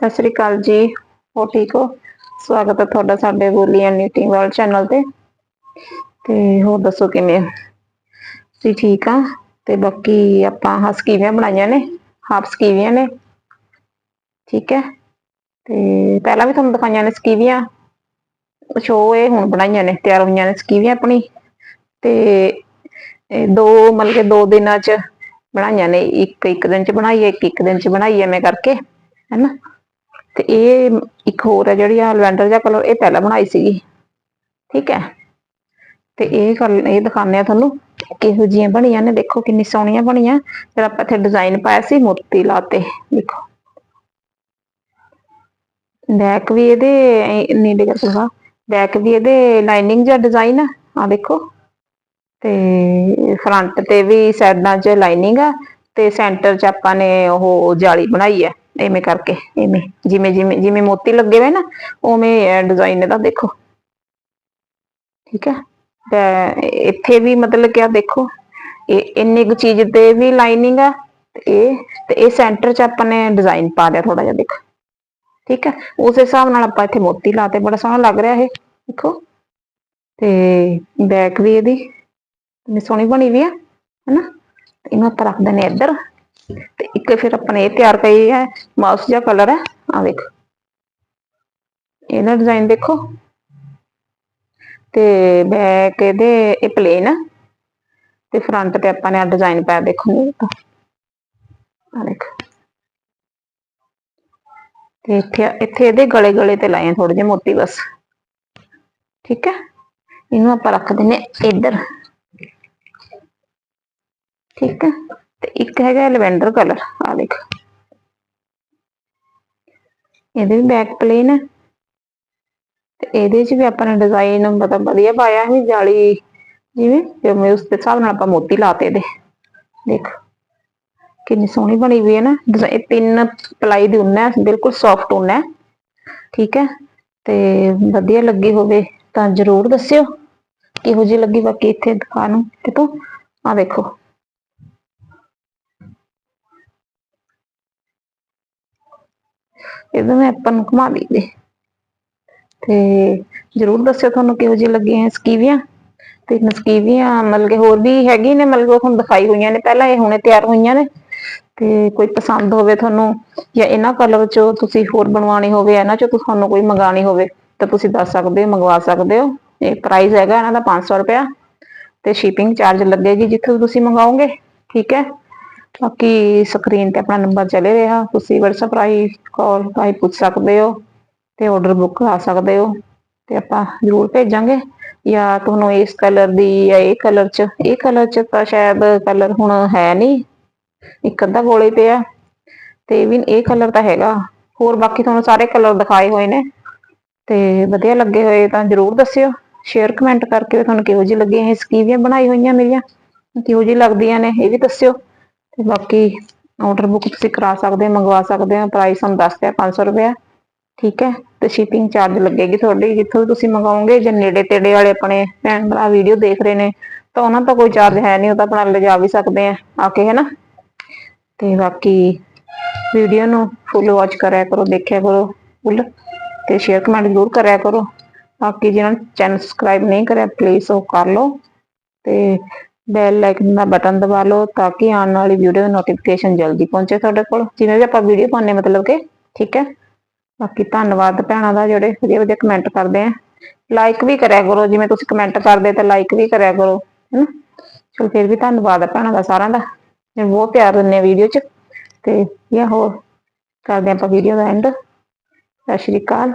ਸਤਿ ਸ੍ਰੀ ਅਕਾਲ ਜੀ। ਹੋ ਠੀਕ ਹੋ? ਸਵਾਗਤ ਹੈ ਤੁਹਾਡਾ ਸਾਡੇ ਬੋਲੀ ਐਂਡ ਨੀਟਿੰਗ ਵਰਲਡ ਚੈਨਲ ਤੇ। ਤੇ ਹੋਰ ਦੱਸੋ ਕਿਵੇਂ ਤੁਸੀਂ ਠੀਕ ਆ? ਤੇ ਬਾਕੀ ਆਪਾਂ ਆਹ ਸਕੀਵੀਆਂ ਬਣਾਈਆਂ ਨੇ? ਹਾਫ ਸਕੀਵੀਆਂ ਨੇ? ਠੀਕ ਹੈ। ਤੇ ਪਹਿਲਾਂ ਵੀ ਤੁਹਾਨੂੰ ਦਿਖਾਈਆਂ ਨੇ ਸਕੀਵੀਆਂ। ਸ਼ੋ ਇਹ ਹੁਣ ਬਣਾਈਆਂ ਨੇ, ਤਿਆਰ ਹੋਈਆਂ ਨੇ ਸਕੀਵੀਆਂ ਆਪਣੀ। ਤੇ ਦੋ, ਮਤਲਬ ਕਿ ਦੋ ਦਿਨਾਂ ਚ ਬਣਾਈਆਂ ਨੇ। ਇੱਕ ਇੱਕ ਦਿਨ ਚ ਬਣਾਈ ਇੱਕ ਇੱਕ ਦਿਨ ਚ ਬਣਾਈ ਐਵੇਂ ਕਰਕੇ। ਹੈਨਾ ਤੇ ਇਹ ਇੱਕ ਹੋਰ ਹੈ ਜਿਹੜੀ ਆ ਲਵੈਂਡਰ ਜਿਹਾ ਕਲਰ ਇਹ ਪਹਿਲਾਂ ਬਣਾਈ ਸੀਗੀ। ਠੀਕ ਹੈ? ਤੇ ਇਹ ਕਰ ਇਹ ਦਿਖਾਉਂਦੇ ਆ ਤੁਹਾਨੂੰ ਕਿਹੋ ਜਿਹੀਆਂ ਬਣੀਆਂ ਨੇ। ਦੇਖੋ ਕਿੰਨੀ ਸੋਹਣੀਆਂ ਬਣੀਆਂ। ਫਿਰ ਆਪਾਂ ਇੱਥੇ ਡਿਜ਼ਾਈਨ ਪਾਇਆ ਸੀ, ਮੋਤੀ ਲਾਤੇ। ਦੇਖੋ। ਬੈਕ ਵੀ ਇਹਦੇ ਨੀਲੇ ਕਲਰ ਦਾ ਬੈਕ ਵੀ ਇਹਦੇ ਲਾਈਨਿੰਗ ਜਾਂ ਡਿਜ਼ਾਈਨ ਆ। ਆ ਦੇਖੋ। ਤੇ ਫਰੰਟ ਤੇ ਵੀ ਸਾਈਡਾਂ 'ਚ ਲਾਈਨਿੰਗ ਆ, ਤੇ ਸੈਂਟਰ 'ਚ ਆਪਾਂ ਨੇ ਉਹ ਜਾਲੀ ਬਣਾਈ ਹੈ। ਐਵੇਂ ਕਰਕੇ, ਐਵੇਂ। ਜਿਵੇਂ ਜਿਵੇਂ ਜਿਵੇਂ ਮੋਤੀ ਲੱਗੇ ਹੋਏ ਨਾ, ਉਵੇਂ ਡਿਜ਼ਾਈਨ ਇਹਦਾ ਦੇਖੋ। ਠੀਕ ਹੈ? ਤੇ ਇੱਥੇ ਵੀ ਮਤਲਬ ਕਿ ਆ ਦੇਖੋ, ਇਹ ਇੰਨੀ ਕੁ ਚੀਜ਼ ਤੇ ਵੀ ਲਾਈਨਿੰਗ ਆ ਇਹ, ਤੇ ਇਹ ਸੈਂਟਰ 'ਚ ਆਪਾਂ ਨੇ ਡਿਜ਼ਾਈਨ ਪਾ ਲਿਆ ਥੋੜਾ ਜਿਹਾ ਦੇਖੋ। ਠੀਕ ਹੈ? ਉਸ ਹਿਸਾਬ ਨਾਲ ਆਪਾਂ ਇੱਥੇ ਮੋਤੀ ਲਾਤੇ, ਬੜਾ ਸੋਹਣਾ ਲੱਗ ਰਿਹਾ ਇਹ, ਦੇਖੋ। ਤੇ ਬੈਕ ਵੀ ਇਹਦੀ ਸੋਹਣੀ ਬਣੀ ਵੀ ਆ, ਹਨਾ? ਇਹਨੂੰ ਆਪਾਂ ਰੱਖ ਦਿੰਦੇ ਹਾਂ ਇੱਧਰ। ਤੇ ਇੱਕ ਫਿਰ ਆਪਣੇ ਇਹ ਤਿਆਰ ਕਰੀ ਹੈ, ਮਾਊਸ ਜਿਹਾ ਕਲਰ ਹੈ ਆ ਦੇਖੋ ਇਹਦਾ ਡਿਜ਼ਾਈਨ ਦੇਖੋ। ਤੇ ਬੈਕ ਇਹਦੇ, ਇਹ ਪਲੇਨ ਆ ਤੇ ਫਰੰਟ ਤੇ ਆਪਾਂ ਨੇ ਆ ਡਿਜ਼ਾਈਨ ਪਾਇਆ, ਦੇਖੋ ਆ ਦੇਖੋ ਤੇ ਇੱਥੇ ਇੱਥੇ ਇਹਦੇ ਗਲੇ ਗਲੇ ਤੇ ਲਾਏ ਆ ਥੋੜੇ ਜਿਹੇ ਮੋਤੀ ਬਸ। ਠੀਕ ਹੈ? ਇਹਨੂੰ ਆਪਾਂ ਰੱਖ ਦਿੰਨੇ ਹਾਂ ਇੱਧਰ। ਠੀਕ ਹੈ? ਤੇ ਇੱਕ ਹੈਗਾ ਲਵੈਂਡਰ ਕਲਰ ਆ ਦੇਖ। ਇਹਦੇ ਵੀ ਬੈਕ ਪਲੇਨ ਹੈ ਤੇ ਇਹਦੇ 'ਚ ਵੀ ਆਪਾਂ ਨੇ ਡਿਜ਼ਾਈਨ ਮਤਲਬ ਵਧੀਆ ਪਾਇਆ ਹੈ ਜਾਲੀ ਜਿਵੇਂ ਜਿਵੇਂ ਉਸ ਦੇ ਹਿਸਾਬ ਨਾਲ ਆਪਾਂ ਮੋਤੀ ਲਾਤੇ ਇਹਦੇ। ਦੇਖ, ਕਿੰਨੀ ਸੋਹਣੀ ਬਣੀ ਹੋਈ ਹੈ ਨਾ। ਡਿਜ਼ਾਈ- ਇਹ ਤਿੰਨ ਪਲਾਈ ਦੀ ਉੱਨ ਹੈ, ਬਿਲਕੁਲ ਸੌਫਟ ਉੱਨ ਹੈ। ਠੀਕ ਹੈ, ਤੇ ਵਧੀਆ ਲੱਗੀ ਹੋਵੇ ਤਾਂ ਜਰੂਰ ਦੱਸਿਓ। ਕਿਹੋ ਜਿਹੀ ਲੱਗੀ ਬਾਕੀ ਇੱਥੇ ਦਿਖਾ ਨੂੰ ਦੇਖੋ ਆ ਦੇਖੋ। ਇਹਦੇ ਮੈਂ ਆਪਾਂ ਨੂੰ ਘੁਮਾ ਲਈਏ ਤੇ ਜਰੂਰ ਦੱਸਿਓ ਤੁਹਾਨੂੰ ਕਿਹੋ ਜਿਹੀ ਲੱਗੀਆਂ ਸਕੀਵੀਆਂ। ਤੇ ਨਸਕੀਵੀਆਂ ਮਤਲਬ ਕਿ ਹੋਰ ਵੀ ਹੈਗੀ ਨੇ, ਮਤਲਬ ਕਿ ਤੁਹਾਨੂੰ ਦਿਖਾਈ ਹੋਈਆਂ ਨੇ ਪਹਿਲਾਂ, ਇਹ ਹੁਣੇ ਤਿਆਰ ਹੋਈਆਂ ਨੇ। ਤੇ ਕੋਈ ਪਸੰਦ ਹੋਵੇ ਤੁਹਾਨੂੰ ਜਾਂ ਇਹਨਾਂ ਕਲਰ ਚੋਂ ਤੁਸੀਂ ਹੋਰ ਬਣਵਾਉਣੀ ਹੋਵੇ, ਇਹਨਾਂ ਚੋਂ ਤੁਹਾਨੂੰ ਕੋਈ ਮੰਗਾਣੀ ਹੋਵੇ, ਤਾਂ ਤੁਸੀਂ ਦੱਸ ਸਕਦੇ ਹੋ, ਮੰਗਵਾ ਸਕਦੇ ਹੋ। ਇਹ ਪ੍ਰਾਈਸ ਹੈਗਾ ਇਹਨਾਂ ਦਾ 500 ਰੁਪਇਆ। ਤੇ ਸ਼ਿਪਿੰਗ ਚਾਰਜ ਲੱਗੇਗੀ ਜਿੱਥੇ ਤੁਸੀਂ ਮੰਗਾਓਗੇ, ਠੀਕ ਹੈ? ਬਾਕੀ ਸਕਰੀਨ ਤੇ ਆਪਣਾ ਨੰਬਰ ਚੱਲੇ ਰਿਹਾ। ਤੁਸੀਂ WhatsApp ਰਾਹੀਂ ਕਾਲ ਰਾਹੀਂ ਪੁੱਛ ਸਕਦੇ ਹੋ ਤੇ ਆਰਡਰ ਬੁੱਕ ਕਰਾ ਸਕਦੇ ਹੋ ਤੇ ਆਪਾਂ ਜ਼ਰੂਰ ਭੇਜਾਂਗੇ। ਜਾਂ ਤੁਹਾਨੂੰ ਇਸ ਕਲਰ ਦੀ ਜਾਂ ਇਹ ਕਲਰ ਚ, ਇਹ ਕਲਰ ਚ ਤਾਂ ਸ਼ਾਇਦ ਕਲਰ ਹੁਣ ਹੈ ਨਹੀਂ। ਇੱਕ ਅੱਧਾ ਕੋਲੇ ਪਿਆ ਤੇ ਵੀ ਇਹ ਕਲਰ ਤਾਂ ਹੈਗਾ। ਹੋਰ ਬਾਕੀ ਤੁਹਾਨੂੰ ਸਾਰੇ ਕਲਰ ਦਿਖਾਏ ਹੋਏ ਨੇ। ਤੇ ਵਧੀਆ ਲੱਗੇ ਹੋਏ ਤਾਂ ਜਰੂਰ ਦੱਸਿਓ। ਸ਼ੇਅਰ ਕਮੈਂਟ ਕਰਕੇ ਤੁਹਾਨੂੰ ਕਿਹੋ ਜਿਹੀ ਲੱਗੀ ਇਹ ਸਕੀਵੀਆਂ ਬਣਾਈ ਹੋਈਆਂ ਮੇਰੀਆਂ, ਕਿਹੋ ਜਿਹੀ ਲੱਗਦੀਆਂ ਨੇ, ਇਹ ਵੀ ਦੱਸਿਓ। ਤੇ ਬਾਕੀ ਆਰਡਰ ਬੁੱਕ ਤੁਸੀਂ ਕਰਾ ਸਕਦੇ ਹੋ, ਮੰਗਵਾ ਸਕਦੇ ਹੋ ਪ੍ਰਾਈਸ ਤੁਹਾਨੂੰ ਦੱਸ ਦਿਆ 500 ਰੁਪਏ ਠੀਕ ਹੈ, ਤੇ ਸ਼ਿਪਿੰਗ ਚਾਰਜ ਲੱਗੇਗੀ ਤੁਹਾਡੀ, ਜਿੱਥੋਂ ਤੁਸੀਂ ਮੰਗਾਓਗੇ ਜਾਂ ਨੇੜੇ ਤੇੜੇ ਵਾਲੇ ਆਪਣੇ ਭੈਣ ਭਰਾ ਵੀਡੀਓ ਦੇਖ ਰਹੇ ਨੇ, ਤਾਂ ਉਹਨਾਂ ਦਾ ਕੋਈ ਚਾਰਜ ਹੈ ਨਹੀਂ, ਉਹ ਤਾਂ ਆਪਣਾ ਲਿਜਾ ਵੀ ਸਕਦੇ ਆ ਆ ਕੇ, ਹੈਨਾ। ਤੇ ਬਾਕੀ ਵੀਡੀਓ ਨੂੰ ਫੁੱਲ ਵਾਚ ਕਰਿਆ ਕਰੋ, ਦੇਖਿਆ ਕਰੋ ਫੁੱਲ ਤੇ ਸ਼ੇਅਰ ਕਮੈਂਟ ਜ਼ਰੂਰ ਕਰਿਆ ਕਰੋ। ਬਾਕੀ ਜਿਹਨਾਂ ਨੇ ਚੈਨਲ ਸਬਸਕ੍ਰਾਈਬ ਨਹੀਂ ਕਰਿਆ ਪਲੀਜ਼ ਉਹ ਕਰ ਲਓ। ਤੇ ਬੈਲ ਆਈਕਨ ਦਾ ਬਟਨ ਦਬਾ ਲਓ ਤਾਂ ਕਿ ਆਉਣ ਵਾਲੀ ਵੀਡੀਓ ਦੀ ਨੋਟੀਫਿਕੇਸ਼ਨ ਜਲਦੀ ਪਹੁੰਚੇ ਤੁਹਾਡੇ ਕੋਲ। ਜਿਵੇਂ ਵੀ ਆਪਾਂ ਵੀਡੀਓ ਪਾਉਂਦੇ ਮਤਲਬ ਕਿ, ਠੀਕ ਹੈ? ਬਾਕੀ ਧੰਨਵਾਦ ਭੈਣਾਂ ਦਾ ਜਿਹੜੇ ਵਧੀਆ ਵਧੀਆ ਕਮੈਂਟ ਕਰਦੇ ਆ। ਲਾਈਕ ਵੀ ਕਰਿਆ ਕਰੋ, ਜਿਵੇਂ ਤੁਸੀਂ ਕਮੈਂਟ ਕਰਦੇ ਤਾਂ ਲਾਈਕ ਵੀ ਕਰਿਆ ਕਰੋ, ਹੈਨਾ? ਚਲੋ ਫਿਰ ਵੀ ਧੰਨਵਾਦ ਹੈ ਭੈਣਾਂ ਦਾ ਸਾਰਿਆਂ ਦਾ। ਮੈਨੂੰ ਬਹੁਤ ਪਿਆਰ ਦਿੰਦੇ ਆ ਵੀਡੀਓ 'ਚ। ਤੇ ਇਹ ਹੋਰ, ਕਰਦੇ ਆਪਾਂ ਵੀਡੀਓ ਦਾ ਐਂਡ ਸਤਿ ਸ਼੍ਰੀ ਅਕਾਲ।